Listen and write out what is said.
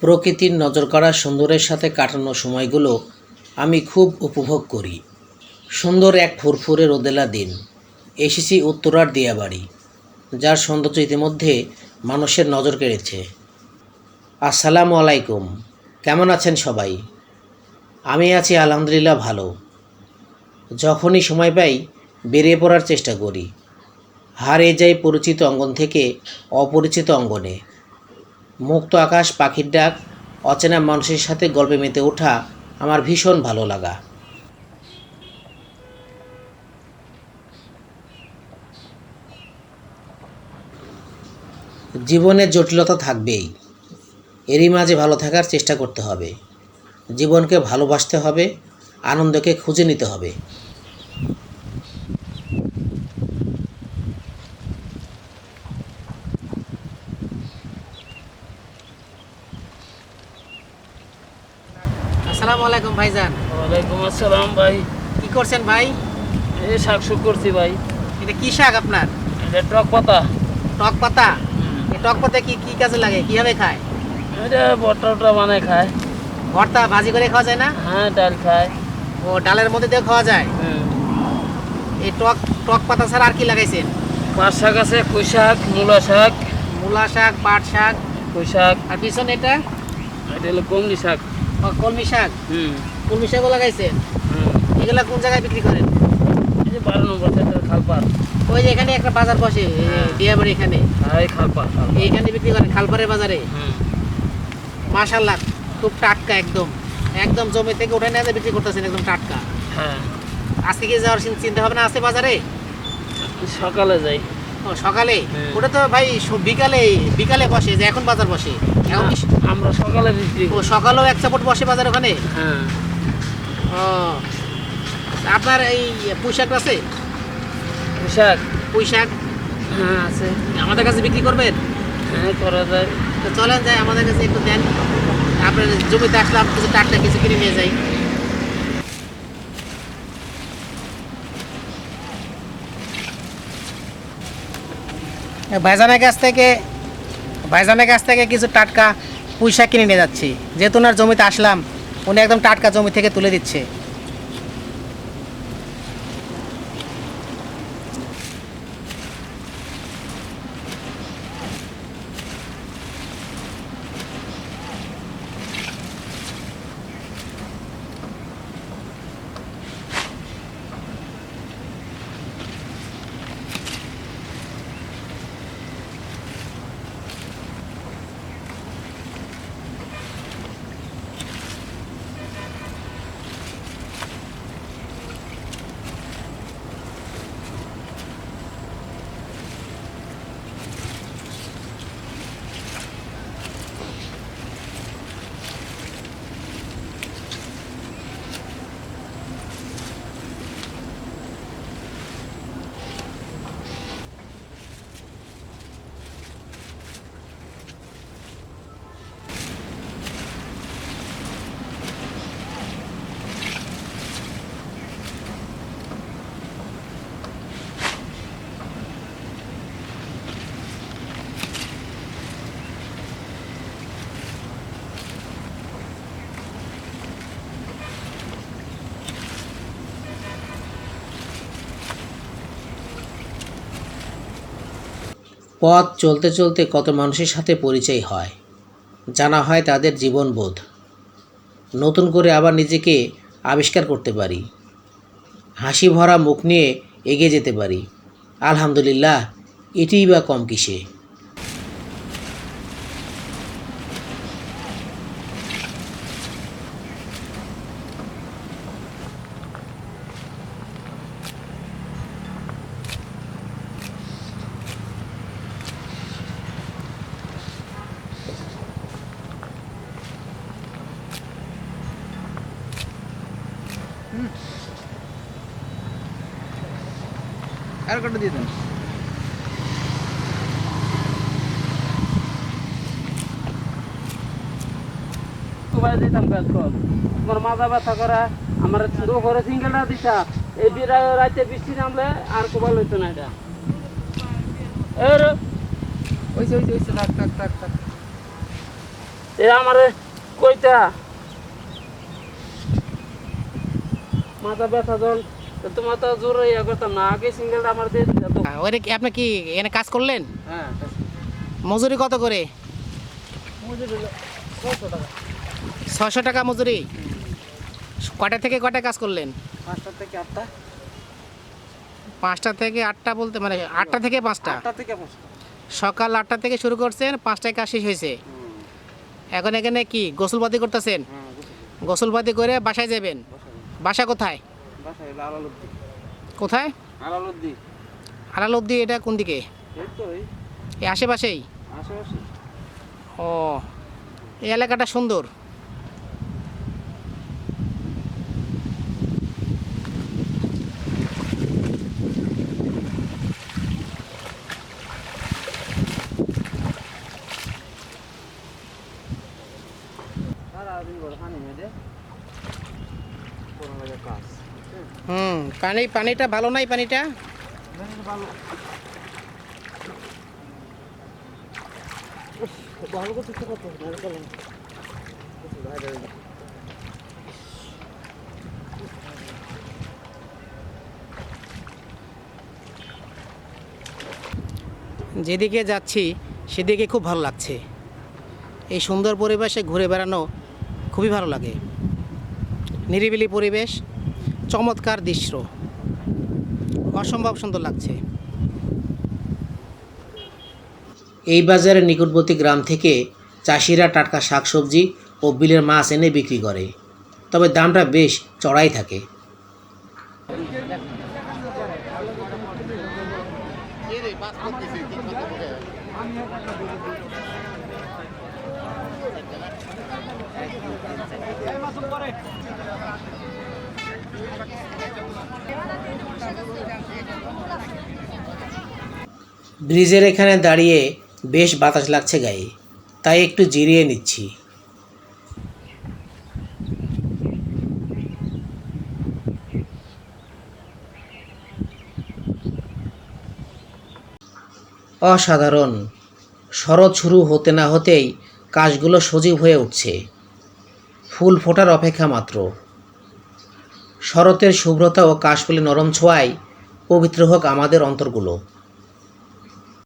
প্রকৃতির নজর কাড়া সুন্দরের সাথে কাটানো সময়গুলো আমি খুব উপভোগ করি। সুন্দর এক ফুরফুরে রোদেলা দিন। এসেছি উত্তরার দিয়াবাড়ি, যার সৌন্দর্য ইতিমধ্যে মানুষের নজর কেড়েছে। আসসালামু আলাইকুম। কেমন আছেন সবাই? আমি আছি আলহামদুলিল্লাহ ভালো। যখনই সময় পাই, বেরিয়ে পড়ার চেষ্টা করি। হারিয়ে যাই পরিচিত অঙ্গন থেকে অপরিচিত অঙ্গনে। মুক্ত আকাশ, পাখির ডাক, অচেনা মানুষের সাথে গল্পে মেতে ওঠা আমার ভীষণ ভালো লাগা। জীবনে জটিলতা থাকবেই। এরই মাঝে ভালো থাকার চেষ্টা করতে হবে। জীবনকে ভালোবাসতে হবে, আনন্দকে খুঁজে নিতে হবে। আসসালামু আলাইকুম ভাইজান। ওয়ালাইকুম আসসালাম ভাই। কি করছেন ভাই? এই শাক শুক করছি ভাই। এটা কি শাক আপনার? এটা টক পাতা। টক পাতা? এই টক পাতা কি কি কাজে লাগে? কীভাবে খায়? এটা টটা বানায় খায়। ভর্তা ভাজি করে খাওয়া যায় না? হ্যাঁ ডাল খায়। ও ডালের মধ্যে দিয়ে খাওয়া যায়। এই টক টক পাতা ছাড়া আর কি লাগাইছেন? পাট শাক আছে কুই শাক মূলা শাক। মূলা শাক পাট শাক। কুই শাক। আর পিছনে এটা? এটা হলো কমলি শাক। কলমি শাক? হুম। কলমি শাকও লাগাইছেন হুম। এগুলা কোন জায়গায় বিক্রি করেন? এই যে বারো নম্বর সেক্টর খালপার ওই যে এখানে একটা বাজার বসে হ্যাঁ। বিয়াবাড়ি এখানে। হ্যাঁ এই খালপার খালপার। এইখানে বিক্রি করেন খালপাড়ের বাজারে? হুম। মাশাল্লাহ খুব টাটকা একদম। একদম জমি থেকে উঠে নিয়ে বিক্রি করতেছেন একদম টাটকা। হ্যাঁ। আজকে কি যাওয়ার চিন- চিন্তা ভাবনা আছে বাজারে? সকালে যাই। সকালে? হ্যাঁ। ওটা তো ভাই বিকালে বিকালে বসে যে এখন বাজার বসে। এখন আমরা সকালে ও সকালেও এক চাপট বসে বাজার ওখানে? হ্যাঁ। ও আপনার এই পুঁই শাক আছে? কুই শাক পুঁই শাক হ্যাঁ আছে। আমাদের কাছে বিক্রি করবেন? হ্যাঁ করা যায়। তো চলেন যাই আমাদের কাছে একটু দেন। আপনার জমিতে আসলাম কিছু টাটকা কিছু কিনে নিয়ে যাই। ভাইজানের কাছ থেকে, ভাইজানের কাছ থেকে কিছু টাটকা পয়সা কিনে নিয়ে যাচ্ছি। যেহেতু ওনার জমিতে আসলাম, উনি একদম টাটকা জমি থেকে তুলে দিচ্ছে। পথ চলতে চলতে কত মানুষের সাথে পরিচয় হয়। জানা হয় তাদের জীবনবোধ। নতুন করে আবার নিজেকে আবিষ্কার করতে পারি। হাসি ভরা মুখ নিয়ে এগিয়ে যেতে পারি। আলহামদুলিল্লাহ, এটিই বা কম কিসে। আর কটা দিয়ে দেন? দিতাম কাজ কর তোমার মাথা ব্যথা করা আমার শুরু করে সিঙ্গেলটা দিছা। এই বিরা রাতে বৃষ্টি নামলে আর কবাল হইতো না এটা। এর ওইসে ওইসে ওইসে থাক থাক থাক থাক। এ আমারে কইতা মাথা ব্যথা যখন তো তো জোরে ইয়ে করতাম না। আগে সিঙ্গেলটা আমার দিয়ে দিতা কি আপনি কি এখানে কাজ করলেন? হ্যাঁ মজুরি কত করে? মজুরি ছয়শো টাকা। ছশো টাকা মজুরি? কটা থেকে কটা কাজ করলেন? পাঁচটা থেকে আটটা। পাঁচটা থেকে আটটা বলতে মানে আটটা থেকে পাঁচটা? আটটা থেকে পাঁচটা। সকাল আটটা থেকে শুরু করছেন পাঁচটায় কাজ শেষ হয়েছে। এখন এখানে কি গোসলবাতি করতেছেন? হ্যাঁ গোসলবাতি করে বাসায় যাবেন? বাসা কোথায়? বাসায় হলো আলালুদ্দি কোথায় আলালুদ্দি এটা কোন দিকে? এই তো এই। এই আশেপাশেই? আশেপাশে। ও এই এলাকাটা সুন্দর। সারাদিন করে পানি মেয়েদে কোনো লাগে কাজ হুম, পানি পানিটা ভালো নাই পানিটা? যেদিকে যাচ্ছি, সেদিকে খুব ভালো লাগছে। এই সুন্দর পরিবেশে ঘুরে বেড়ানো খুবই ভালো লাগে। নিরিবিলি পরিবেশ, চমৎকার দৃশ্য। অসম্ভব সুন্দর লাগছে। এই বাজারের নিকটবর্তী গ্রাম থেকে চাষিরা টাটকা শাকসবজি ও বিলের মাছ এনে বিক্রি করে। তবে দামটা বেশ চড়াই থাকে। ব্রিজের এখানে দাঁড়িয়ে বেশ বাতাস লাগছে গায়ে। তাই একটু জিরিয়ে নিচ্ছি। অসাধারণ। শরৎ শুরু হতে না হতেই কাশগুলো সজীব হয়ে উঠছে। ফুল ফোটার অপেক্ষা মাত্র। শরতের শুভ্রতা ও কাশফুলের নরম ছোঁয়ায় পবিত্র হোক আমাদের অন্তরগুলো।